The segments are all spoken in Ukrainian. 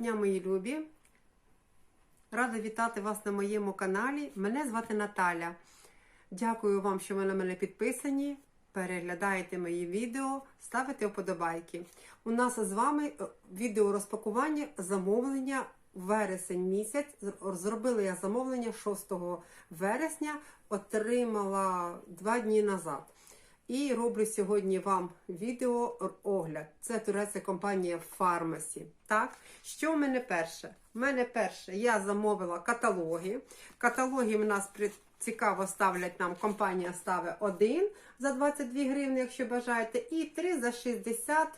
дня, мої любі! Рада вітати вас на моєму каналі. Мене звати Наталя. Дякую вам, що ви на мене підписані. Переглядаєте мої відео, ставите вподобайки. У нас з вами е, відео розпакування замовлення вересень місяць. Зробила я замовлення 6 вересня, отримала 2 дні назад. І роблю сьогодні вам відео огляд. Це турецька компанія Pharmacy. Так, що в мене перше? У мене перше, я замовила каталоги. Каталоги в нас при... цікаво ставлять нам. Компанія ставить один за 22 гривні, якщо бажаєте, і три за 60.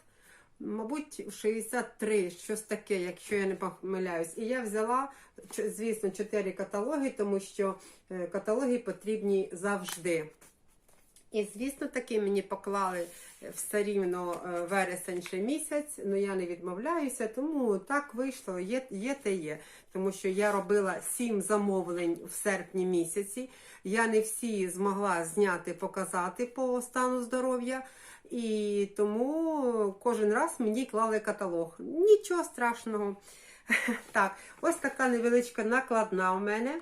Мабуть, 63, щось таке, якщо я не помиляюсь. І я взяла, звісно, 4 каталоги, тому що е, каталоги потрібні завжди. І, звісно, таки мені поклали все рівно е, вересень ще місяць, але я не відмовляюся, тому так вийшло, є, є те є. Тому що я робила сім замовлень в серпні місяці. Я не всі змогла зняти, показати по стану здоров'я. І тому кожен раз мені клали каталог. Нічого страшного. Так, ось така невеличка накладна у мене.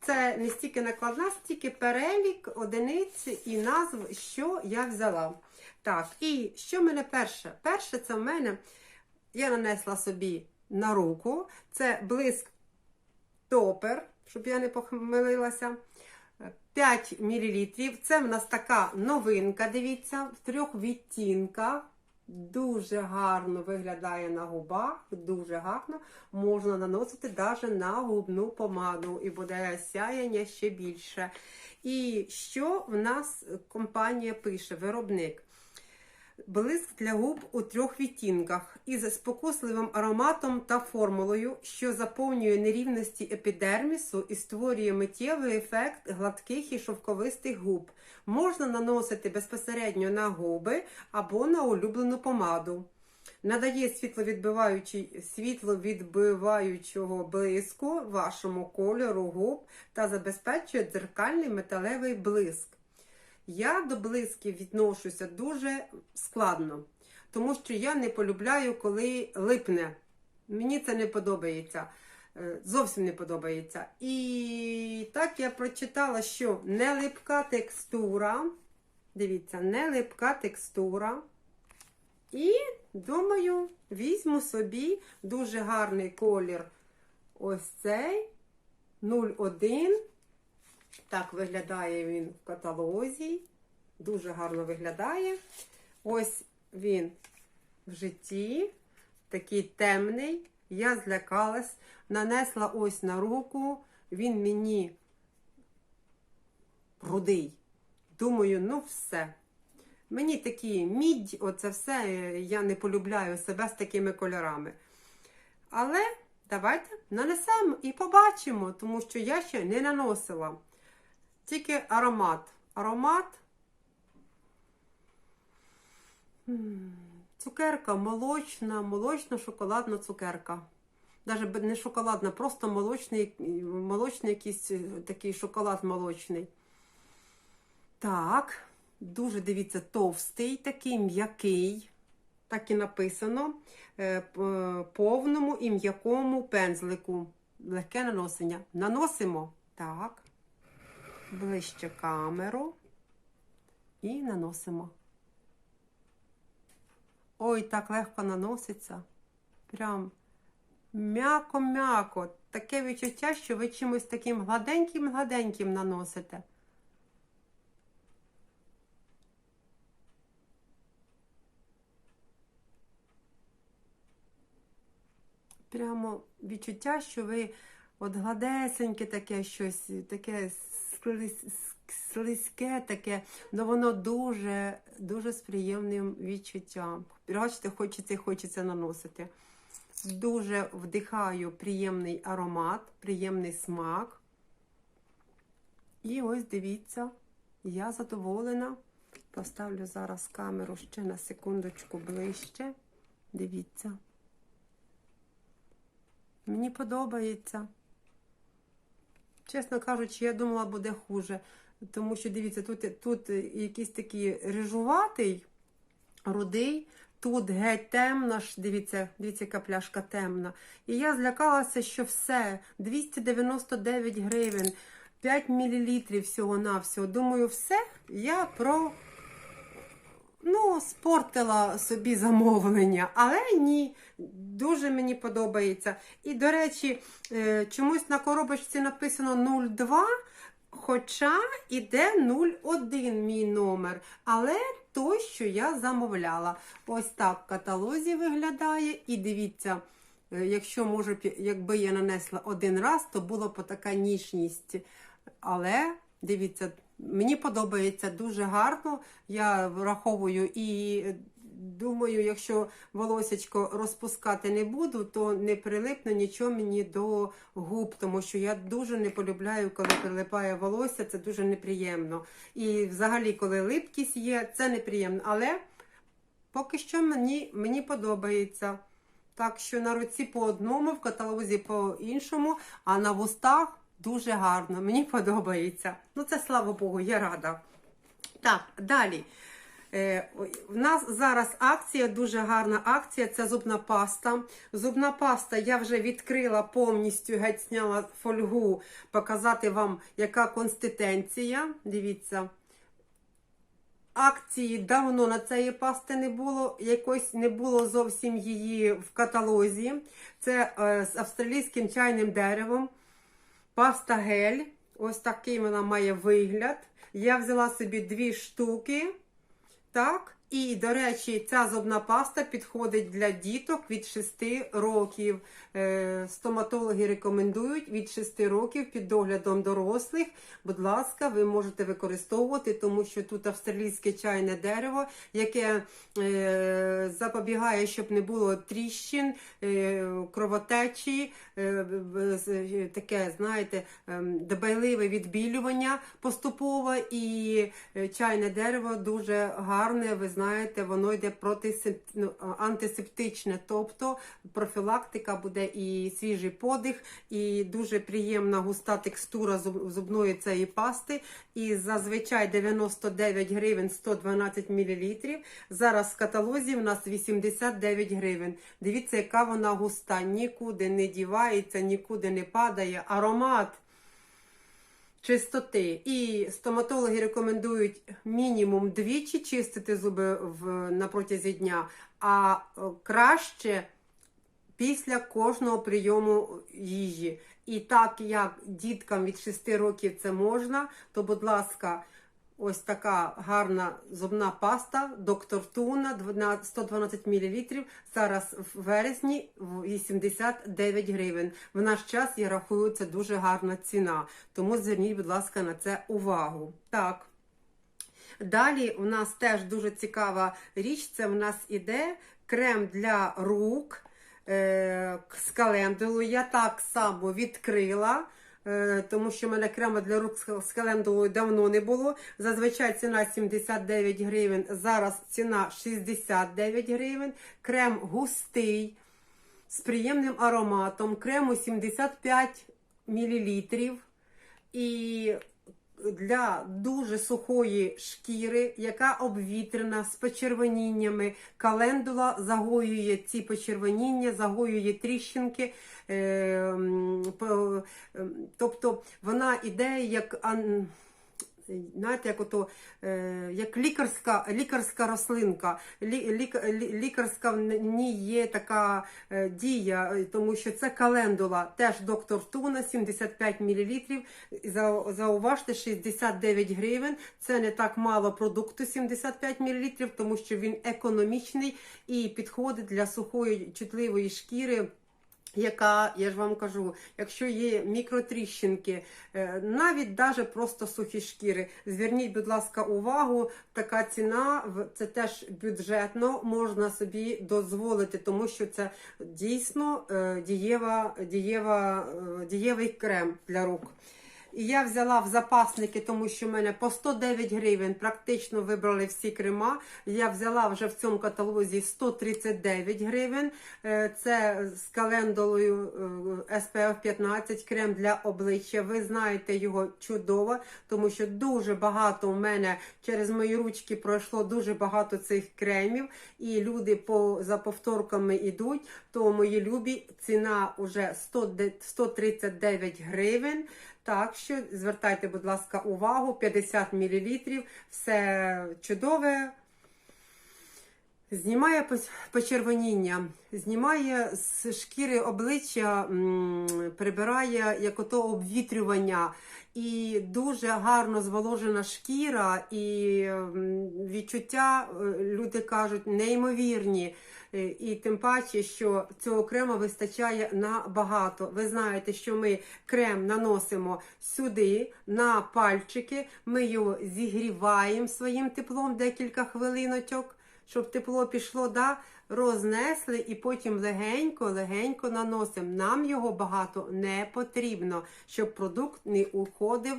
Це не стільки накладна, стільки перелік одиниць і назв, що я взяла. Так, і що в мене перше? Перше, це в мене я нанесла собі на руку. Це блиск топер, щоб я не помилилася. 5 мл. Це в нас така новинка, дивіться, в трьох відтінках. Дуже гарно виглядає на губах, дуже гарно. Можна наносити навіть на губну помаду, і буде сяяння ще більше. І що в нас компанія пише, виробник? Блиск для губ у трьох відтінках із спокусливим ароматом та формулою, що заповнює нерівності епідермісу і створює миттєвий ефект гладких і шовковистих губ. Можна наносити безпосередньо на губи або на улюблену помаду. Надає світловідбиваючого блиску вашому кольору губ та забезпечує дзеркальний металевий блиск. Я до блисків відношуся дуже складно, тому що я не полюбляю, коли липне. Мені це не подобається. Е, Зовсім не подобається. І так я прочитала, що не липка текстура. Дивіться, не липка текстура. І думаю, візьму собі дуже гарний колір. Ось цей 01. Так виглядає він в каталозі. Дуже гарно виглядає. Ось він в житті, такий темний. Я злякалась, нанесла ось на руку. Він мені рудий. Думаю, ну все. Мені такі мідь, оце все, я не полюбляю себе з такими кольорами. Але давайте нанесемо і побачимо, тому що я ще не наносила. Тільки аромат. Аромат. Цукерка молочна, молочно-шоколадна цукерка. Навіть не шоколадна, просто молочний, молочний якийсь е, такий шоколад молочний. Так, дуже дивіться, товстий, такий м'який. Так і написано. е, Повному і м'якому пензлику. Легке наносення. Наносимо. Так ближче камеру і наносимо. Ой, так легко наноситься. Прям м'яко-м'яко. Таке відчуття, що ви чимось таким гладеньким-гладеньким наносите. Прямо відчуття, що ви от гладесеньке таке щось, таке слизьке таке, але воно дуже, дуже з приємним відчуттям. Бачите, хочеться і хочеться наносити. Дуже вдихаю приємний аромат, приємний смак. І ось дивіться, я задоволена. Поставлю зараз камеру ще на секундочку ближче. Дивіться. Мені подобається. Чесно кажучи, я думала, буде хуже. Тому що, дивіться, тут, тут якийсь такий рижуватий, рудий, тут геть темна. ж, Дивіться, дивіться, яка пляшка темна. І я злякалася, що все, 299 гривень, 5 мл всього-навсього. Думаю, все, я про. Ну, спортила собі замовлення, але ні, дуже мені подобається. І, до речі, е, чомусь на коробочці написано 02, хоча іде 01 мій номер. Але той, що я замовляла. Ось так в каталозі виглядає. І дивіться, е, якщо може, якби я нанесла один раз, то була б така ніжність. Але дивіться, мені подобається дуже гарно. Я враховую і думаю, якщо волосечко розпускати не буду, то не прилипне нічого мені до губ, тому що я дуже не полюбляю, коли прилипає волосся, це дуже неприємно. І взагалі, коли липкість є, це неприємно. Але поки що мені, мені подобається. Так що на руці по одному, в каталозі по іншому, а на вустах дуже гарно. Мені подобається. Ну, це слава Богу, я рада. Так, далі. Е, в нас зараз акція, дуже гарна акція. Це зубна паста. Зубна паста я вже відкрила повністю, геть зняла фольгу, показати вам, яка консистенція. Дивіться. Акції давно на цієї пасти не було, якось не було зовсім її в каталозі. Це е, з австралійським чайним деревом. Паста гель. Ось такий вона має вигляд. Я взяла собі дві штуки. Так. І, до речі, ця зубна паста підходить для діток від 6 років. Е, Стоматологи рекомендують від 6 років під доглядом дорослих. Будь ласка, ви можете використовувати, тому що тут австралійське чайне дерево, яке е, запобігає, щоб не було тріщин, е, кровотечі, таке, знаєте, ем, дбайливе відбілювання поступово. І чайне дерево дуже гарне. Ви знаєте, воно йде проти ну, антисептичне, тобто профілактика буде і свіжий подих, і дуже приємна густа текстура зубної цієї пасти. І зазвичай 99 гривень 112 мл. Зараз в каталозі в нас 89 гривень. Дивіться, яка вона густа, нікуди не дівається, нікуди не падає. Аромат чистоти. І стоматологи рекомендують мінімум двічі чистити зуби в, на протязі дня, а е, краще після кожного прийому їжі. І так як діткам від 6 років це можна, то, будь ласка, ось така гарна зубна паста доктор Туна 12 112 мл. Зараз в вересні 89 гривень. В наш час я рахую це дуже гарна ціна. Тому зверніть, будь ласка, на це увагу. Так. Далі у нас теж дуже цікава річ. Це в нас іде крем для рук е, з календулою. Я так само відкрила. Е, Тому що в мене крема для рук з- календулою давно не було. Зазвичай ціна 79 гривень, зараз ціна 69 гривень. Крем густий, з приємним ароматом. Крему 75 мл. І для дуже сухої шкіри, яка обвітрена з почервоніннями, календула загоює ці почервоніння, загоює тріщинки. Е, ем, тобто вона іде як. Знаєте, як ото, е, як лікарська, лікарська рослинка, лі, лі- лікарська в ній є така е, дія, е, тому що це календула, теж доктор Туна, 75 мл. За, зауважте, 69 гривень. Це не так мало продукту 75 мл, тому що він економічний і підходить для сухої чутливої шкіри. Яка, я ж вам кажу, якщо є мікротріщинки, е, навіть даже просто сухі шкіри, зверніть, будь ласка, увагу, така ціна, це теж бюджетно можна собі дозволити, тому що це дійсно е, дієва, дієва, е, дієвий крем для рук. І я взяла в запасники, тому що в мене по 109 гривень практично вибрали всі крема. Я взяла вже в цьому каталозі 139 гривень. Е, Це з календолою е, SPF 15 крем для обличчя. Ви знаєте його чудово, тому що дуже багато у мене через мої ручки пройшло дуже багато цих кремів, і люди по за повторками йдуть. То мої любі ціна вже 100 де- 139 гривень. Так що звертайте, будь ласка, увагу, 50 мл, все чудове. Знімає почервоніння, знімає з шкіри обличчя, прибирає як ото обвітрювання. І дуже гарно зволожена шкіра, і відчуття, е, люди кажуть, неймовірні. Е, І тим паче, що цього крему вистачає набагато. Ви знаєте, що ми крем наносимо сюди, на пальчики, ми його зігріваємо своїм теплом декілька хвилиночок, щоб тепло пішло, да? рознесли і потім легенько-легенько наносимо. Нам його багато не потрібно, щоб продукт не уходив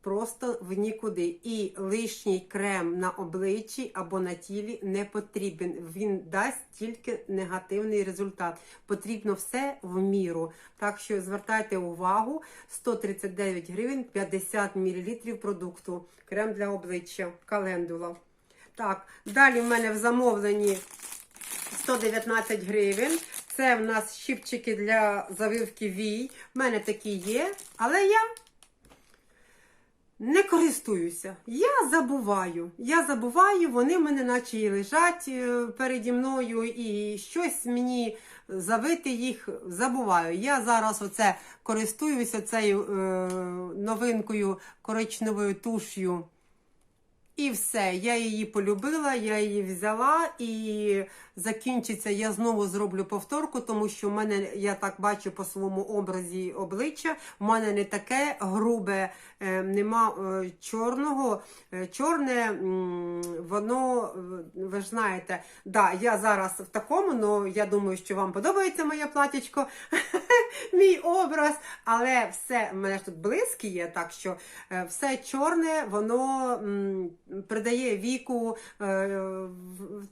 просто в нікуди. І лишній крем на обличчі або на тілі не потрібен. Він дасть тільки негативний результат. Потрібно все в міру. Так що звертайте увагу: 139 гривень 50 мл продукту. Крем для обличчя, календула. Так, далі в мене в замовленні 119 гривень. Це в нас щипчики для завивки вій. У мене такі є, але я не користуюся. Я забуваю. Я забуваю, вони в мене наче і лежать е, переді мною, і щось мені завити їх забуваю. Я зараз оце користуюся цією е, новинкою коричневою туш'ю. І все, я її полюбила, я її взяла і закінчиться. Я знову зроблю повторку, тому що в мене, я так бачу по своєму образі обличчя, в мене не таке грубе, е, нема е, чорного. Е, Чорне, воно, ви ж знаєте, да, я зараз в такому, але я думаю, що вам подобається моє платічко, мій образ, але все, в мене ж тут блиски є, так що все чорне, воно придає віку. е,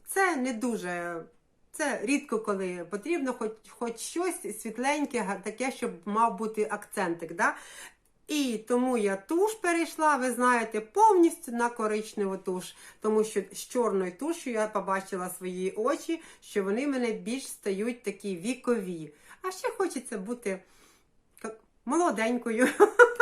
Це не дуже. Це рідко коли потрібно, хоч, хоч щось світленьке, таке, щоб мав бути акцентик. Да? І тому я туш перейшла, ви знаєте, повністю на коричневу туш. Тому що з чорною тушю я побачила свої очі, що вони мене більш стають такі вікові. А ще хочеться бути молоденькою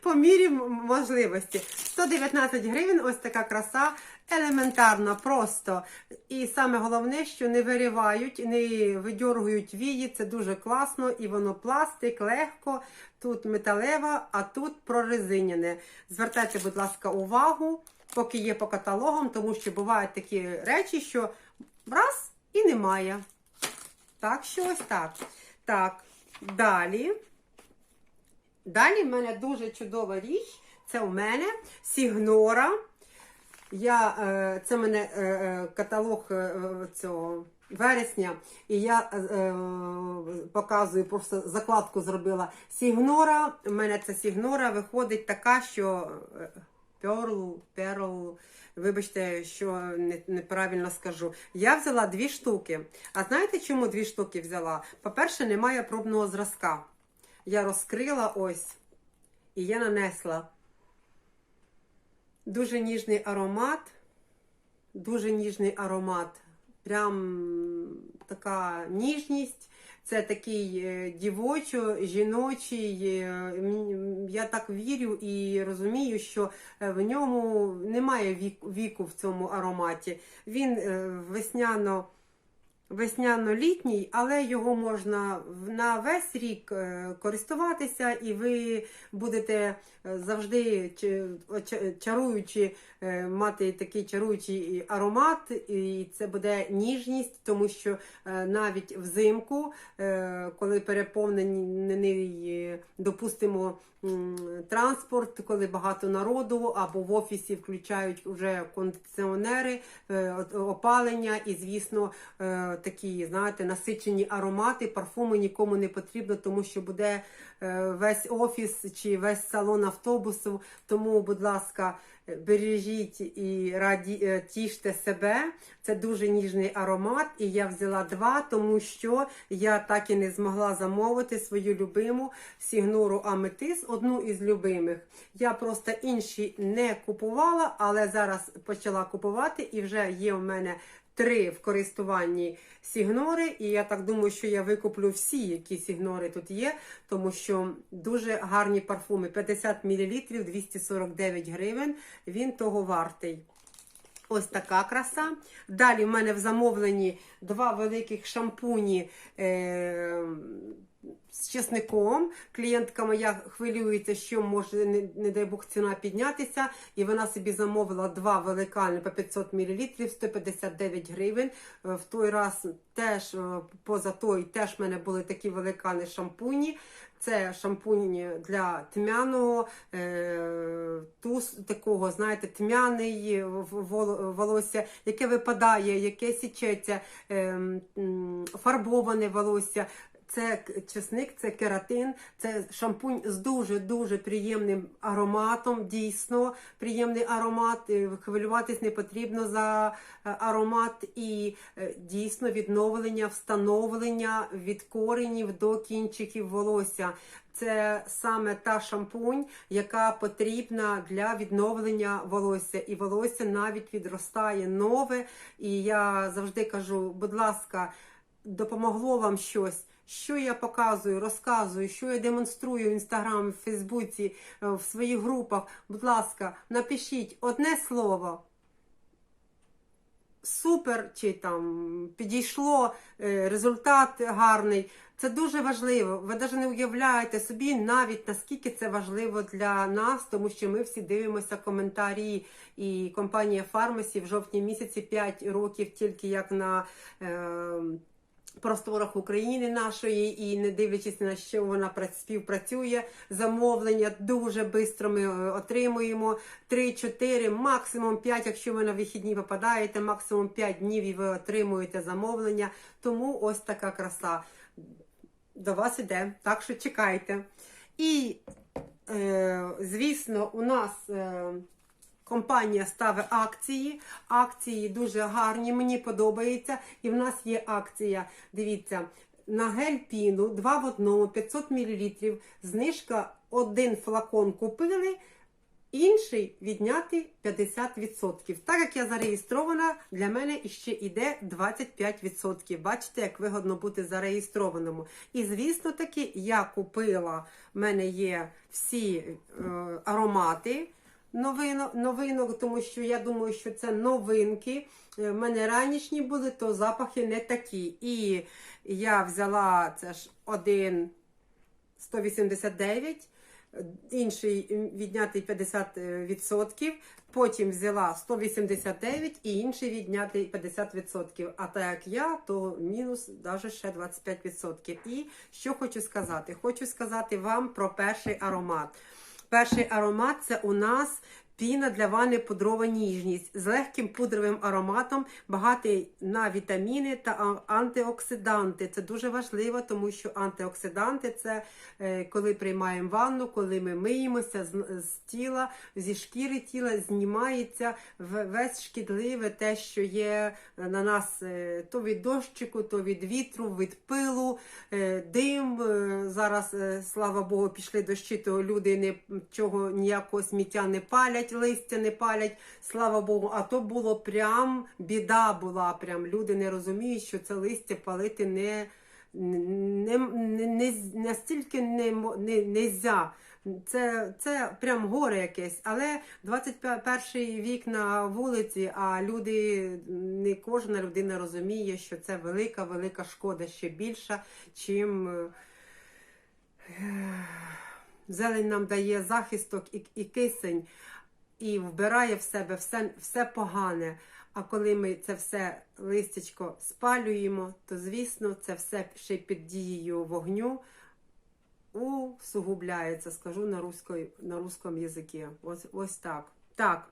по мірі можливості. 119 гривень, ось така краса, елементарна, просто. І саме головне, що не виривають, не видьоргують вії. Це дуже класно, і воно пластик, легко. Тут металева, а тут прорезиняне. Звертайте, будь ласка, увагу, поки є по каталогам, тому що бувають такі речі, що раз і немає. Так що ось так. Так, далі. Далі в мене дуже чудова річ. Це у мене Сігнора. Я, е, це в мене е, е, каталог цього вересня, і я показую, просто закладку зробила Сігнора. У мене ця Сігнора виходить така, що е, Перл, Перл, вибачте, що неправильно скажу. Я взяла дві штуки. А знаєте, чому дві штуки взяла? По-перше, немає пробного зразка. Я розкрила ось, і я нанесла. Дуже ніжний аромат. Дуже ніжний аромат. Прям така ніжність. Це такий е, дівочо, жіночий. е, Я так вірю і розумію, що е, в ньому немає віку в цьому ароматі. Він весняно. Весняно-літній, але його можна на весь рік е, користуватися, і ви будете е, завжди чи- чаруючи, е, мати такий чаруючий аромат, і це буде ніжність, тому що навіть взимку, коли переповнений, допустимо, транспорт, коли багато народу, або в офісі включають вже кондиціонери, е, опалення, і, звісно, е, такі, знаєте, насичені аромати, парфуми нікому не потрібно, тому що буде е, весь офіс чи весь салон автобусу. Тому, будь ласка, бережіть і раді, е, тіште себе. Це дуже ніжний аромат, і я взяла два, тому що я так і не змогла замовити свою любиму сігнуру Аметис, одну із любимих. Я просто інші не купувала, але зараз почала купувати, і вже є в мене три в користуванні сігнори. І я так думаю, що я викуплю всі, які сігнори тут є, тому що дуже гарні парфуми. 50 мл, 249 гривень. Він того вартий. Ось така краса. Далі в мене в замовленні два великих шампуні е- з чесником. Клієнтка моя хвилюється, що може, не, не дай Бог, ціна піднятися. І вона собі замовила два великани по 500 мл, 159 гривень. Е, В той раз теж, е, поза той, теж в мене були такі великани шампуні. Це шампунь для тьмяного, е, туз такого, знаєте, тьмяний волосся, яке випадає, яке січеться, е, фарбоване волосся. Це чесник, це кератин, це шампунь з дуже-дуже приємним ароматом. Дійсно, приємний аромат. е, Хвилюватись не потрібно за е, аромат і е, дійсно відновлення, встановлення від коренів до кінчиків волосся. Це саме та шампунь, яка потрібна для відновлення волосся. І волосся навіть відростає нове. І я завжди кажу, будь ласка, допомогло вам щось. Що я показую, розказую, що я демонструю в інстаграмі, в Фейсбуці, е, в своїх групах. Будь ласка, напишіть одне слово. Супер, чи там підійшло, е, результат гарний. Це дуже важливо. Ви навіть не уявляєте собі навіть наскільки це важливо для нас, тому що ми всі дивимося коментарі. І компанія Фармасі в жовтні місяці 5 років тільки як на. Е, просторах України нашої, і не дивлячись на що вона співпрацює, замовлення дуже швидко ми е, отримуємо. 3-4, максимум 5, якщо ви на вихідні попадаєте, максимум 5 днів і ви отримуєте замовлення. Тому ось така краса до вас іде. Так що чекайте. І, е, звісно, у нас. Е, Компанія ставить акції. Акції дуже гарні, мені подобається. І в нас є акція. Дивіться, на гель піну 2 в 1, 500 мл. Знижка один флакон купили, інший відняти 50%. Так як я зареєстрована, для мене іще йде 25%. Бачите, як вигодно бути зареєстрованому. І звісно таки, я купила, в мене є всі е, аромати новинок, новинок, тому що я думаю, що це новинки. Е, В мене ранішні були, то запахи не такі. І я взяла це ж один 189, інший віднятий 50%, потім взяла 189 і інший віднятий 50%. А так як я, то мінус навіть ще 25%. І що хочу сказати? Хочу сказати вам про перший аромат. Перший аромат це у нас піна для ванни пудрова ніжність з легким пудровим ароматом, багатий на вітаміни та антиоксиданти. Це дуже важливо, тому що антиоксиданти це е, коли приймаємо ванну, коли ми миємося з, тіла, зі шкіри тіла знімається весь шкідливе те, що є на нас е, то від дощику, то від вітру, від пилу, е, дим. Зараз, слава Богу, пішли дощі, то люди нічого, ніякого сміття не палять, листя не палять, слава Богу. А то було прям біда була. Прям люди не розуміють, що це листя палити не, не, не, не настільки не, не, нельзя. Це, це прям горе якесь, але 21 вік на вулиці, а люди, не кожна людина розуміє, що це велика, велика шкода ще більша, чим е, зелень нам дає захисток і, і кисень, і вбирає в себе все, все погане. А коли ми це все листячко спалюємо, то звісно це все ще під дією вогню усугубляється, скажу на русской, на русском язикі. Ось, ось так. Так.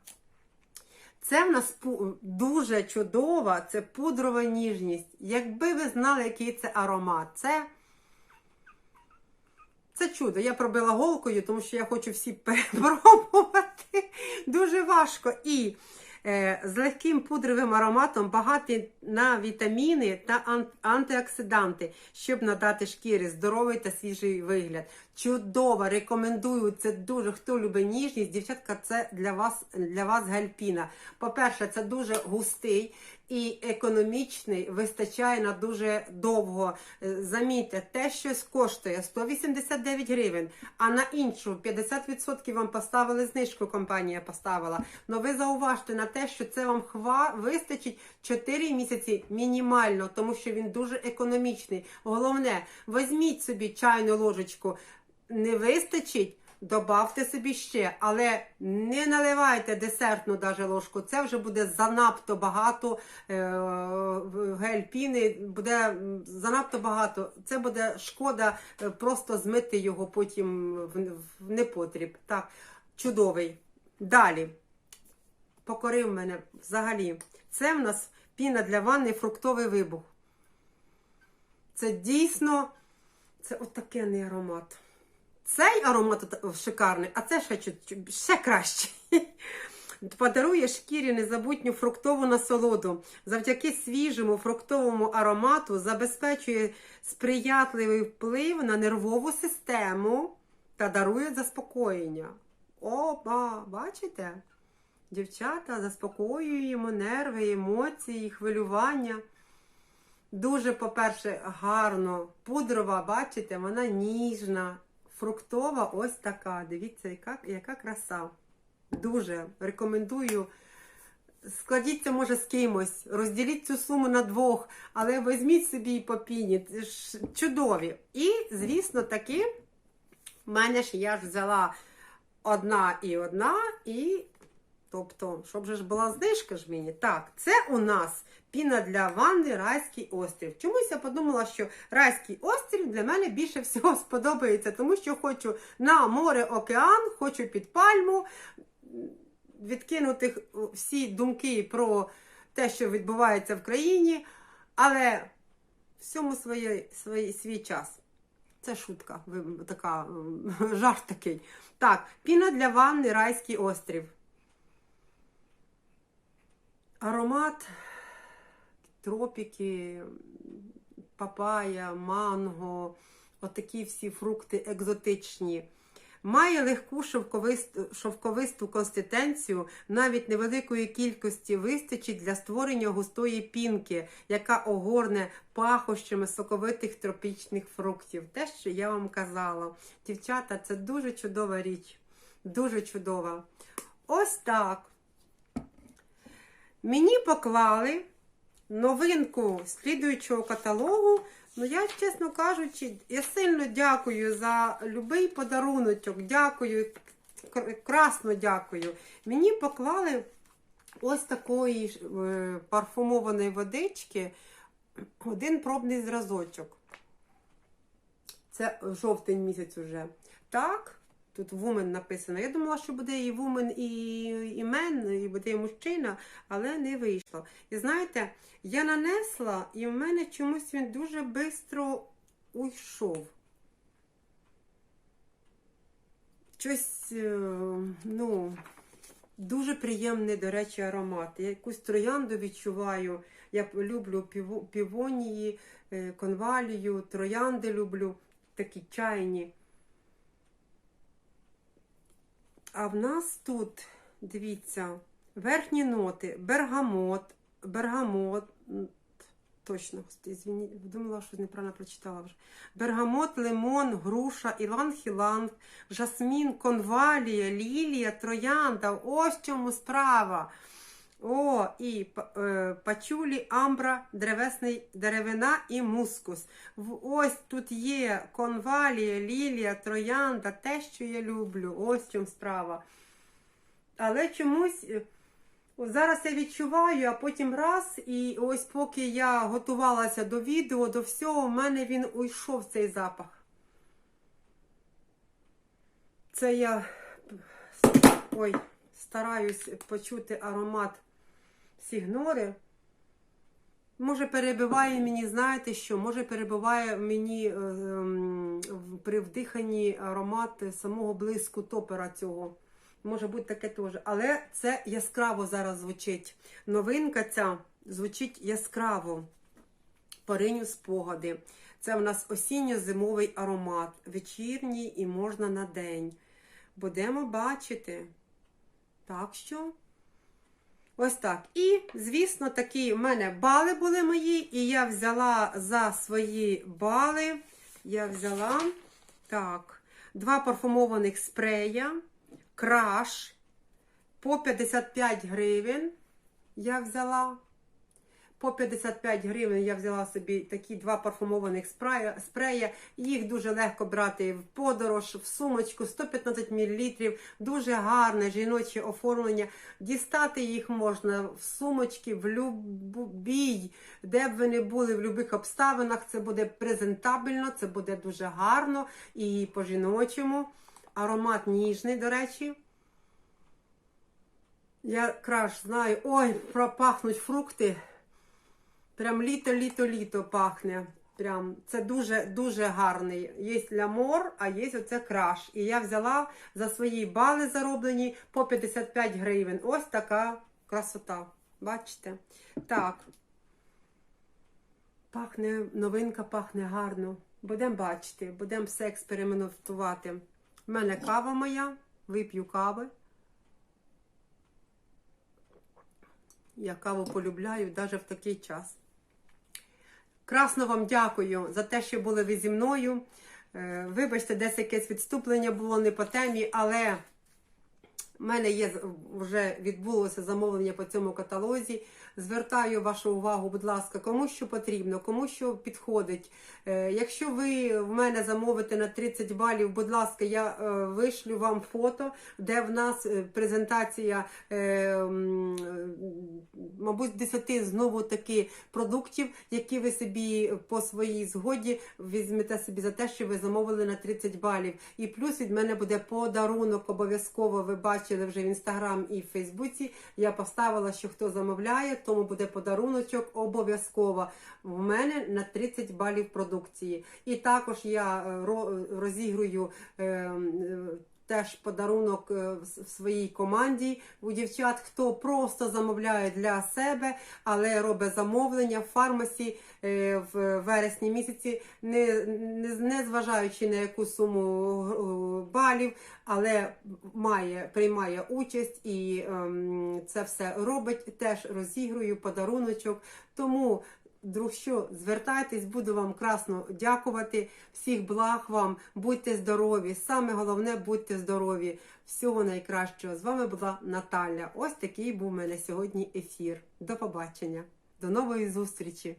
Це в нас дуже чудова, це пудрова ніжність. Якби ви знали, який це аромат, це. Це чудо. Я пробила голкою, тому що я хочу всі перепробувати. Дуже важко. І е, з легким пудровим ароматом багатий на вітаміни та ан- антиоксиданти, щоб надати шкірі здоровий та свіжий вигляд. Чудово, рекомендую. Це дуже хто любить ніжність. Дівчатка, це для вас для вас гальпіна. По-перше, це дуже густий і економічний, вистачає на дуже довго. Е, Замітьте, те щось коштує 189 гривень, а на іншу 50% вам поставили знижку. Компанія поставила. Но ви зауважте на те, що це вам хва вистачить 4 місяці мінімально, тому що він дуже економічний. Головне, візьміть собі чайну ложечку, не вистачить. Добавте собі ще, але не наливайте десертну даже ложку. Це вже буде занадто багато е, гель-піни, буде занадто багато. Це буде шкода е, просто змити його потім в, непотріб. Так, чудовий. Далі. Покорив мене взагалі. Це в нас піна для ванни фруктовий вибух. Це дійсно це отакенний аромат. Цей аромат шикарний, а це чуть- ще краще. Подарує шкірі незабутню фруктову насолоду. Завдяки свіжому фруктовому аромату забезпечує сприятливий вплив на нервову систему та дарує заспокоєння. Опа, бачите? Дівчата, заспокоюємо нерви, емоції, хвилювання. Дуже, по-перше, гарно. Пудрова, бачите, вона ніжна, фруктова, ось така. Дивіться, яка, яка краса. Дуже рекомендую. Складіться, може, з кимось, розділіть цю суму на двох, але візьміть собі і по піні. Чудові. І, звісно, таки, в мене ж я ж взяла одна і одна, і Тобто, щоб же ж була знижка ж мені. Так, це у нас піна для ванни Райський острів. Чомусь я подумала, що Райський острів для мене більше всього сподобається, тому що хочу на море, океан, хочу під пальму, відкинути всі думки про те, що відбувається в країні, але всьому своє, своє, свій час. Це шутка, така, жарт такий. Так, піна для ванни Райський острів. Аромат тропіки, папая, манго, отакі всі фрукти екзотичні. Має легку шовковисту, шовковисту консистенцію, навіть невеликої кількості вистачить для створення густої пінки, яка огорне пахощами соковитих тропічних фруктів. Те, що я вам казала. Дівчата, це дуже чудова річ. Дуже чудова. Ось так. Мені поклали новинку слідуючого каталогу. Ну, я, чесно кажучи, я сильно дякую за любий подаруночок. Дякую, кр- красно дякую. Мені поклали ось такої е, парфумованої водички один пробний зразочок. Це жовтень місяць уже. Так, тут вумен написано. Я думала, що буде і вумен, і, і мен, і буде і мужчина, але не вийшло. І знаєте, я нанесла, і в мене чомусь він дуже швидко уйшов. Щось, е, ну, дуже приємний, до речі, аромат. Я якусь троянду відчуваю. Я люблю півонії, е, конвалію, троянди люблю, такі чайні. А в нас тут, дивіться, верхні ноти, бергамот, бергамот, точно, звініть, думала, що неправильно прочитала вже. Бергамот, лимон, груша, іланг-іланг, жасмін, конвалія, лілія, троянда. Ось чому справа. О, і е, пачулі, амбра, древесний, деревина і мускус. В- Ось тут є конвалія, лілія, троянда, те, що я люблю. Ось чому справа. Але чомусь е, зараз я відчуваю, а потім раз, і ось поки я готувалася до відео, до всього, в мене він уйшов цей запах. Це я ой, стараюсь почути аромат Сігнори. Може, перебиває мені, знаєте що? Може, перебиває мені е, ем, при вдиханні аромат самого блиску топера цього. Може бути таке теж. Але це яскраво зараз звучить. Новинка ця звучить яскраво. Пориню спогади. Це в нас осінньо-зимовий аромат. Вечірній і можна на день. Будемо бачити. Так що. Ось так. І, звісно, такі в мене бали були мої, і я взяла за свої бали. Я взяла так, два парфумованих спрея, краш по 55 гривень. Я взяла. По 55 гривень я взяла собі такі два парфумованих спрея. Їх дуже легко брати в подорож, в сумочку, 115 мл. Дуже гарне жіноче оформлення. Дістати їх можна в сумочки, в любій, де б ви не були, в будь-яких обставинах. Це буде презентабельно, це буде дуже гарно і по-жіночому. Аромат ніжний, до речі. Я краш знаю, ой, пропахнуть фрукти. Прям літо-літо-літо пахне. Прям це дуже дуже гарний. Є лямор, а є оце краш. І я взяла за свої бали зароблені по 55 гривень. Ось така красота. Бачите? Так. Пахне, новинка пахне гарно. Будемо бачити, будемо все експериментувати. У мене кава моя, вип'ю кави. Я каву полюбляю навіть в такий час. Красно вам дякую за те, що були ви зі мною. Е, Вибачте, десь якесь відступлення було не по темі, але в мене є вже відбулося замовлення по цьому каталозі. Звертаю вашу увагу, будь ласка, кому що потрібно, кому що підходить. Е, Якщо ви в мене замовите на 30 балів, будь ласка, я е, вишлю вам фото, де в нас е, презентація, мабуть, 10 знову таки продуктів, які ви собі по своїй згоді візьмете собі за те, що ви замовили на 30 балів. І плюс від мене буде подарунок обов'язково. Ви бачили вже в інстаграм і в Фейсбуці. Я поставила, що хто замовляє, тому буде подаруночок обов'язково в мене на 30 балів продукції. І також я е, розігрую. Теж подарунок е, в в своїй команді у дівчат, хто просто замовляє для себе, але робить замовлення в фармасі е, в вересні місяці, не, не, не зважаючи на яку суму е, балів, але має, приймає участь і ем, це все робить. Теж розігрую подаруночок. Тому Друг, що звертайтесь, буду вам красно дякувати. Всіх благ вам, будьте здорові. Саме головне, будьте здорові. Всього найкращого. З вами була Наталя. Ось такий був у мене сьогодні ефір. До побачення, до нової зустрічі!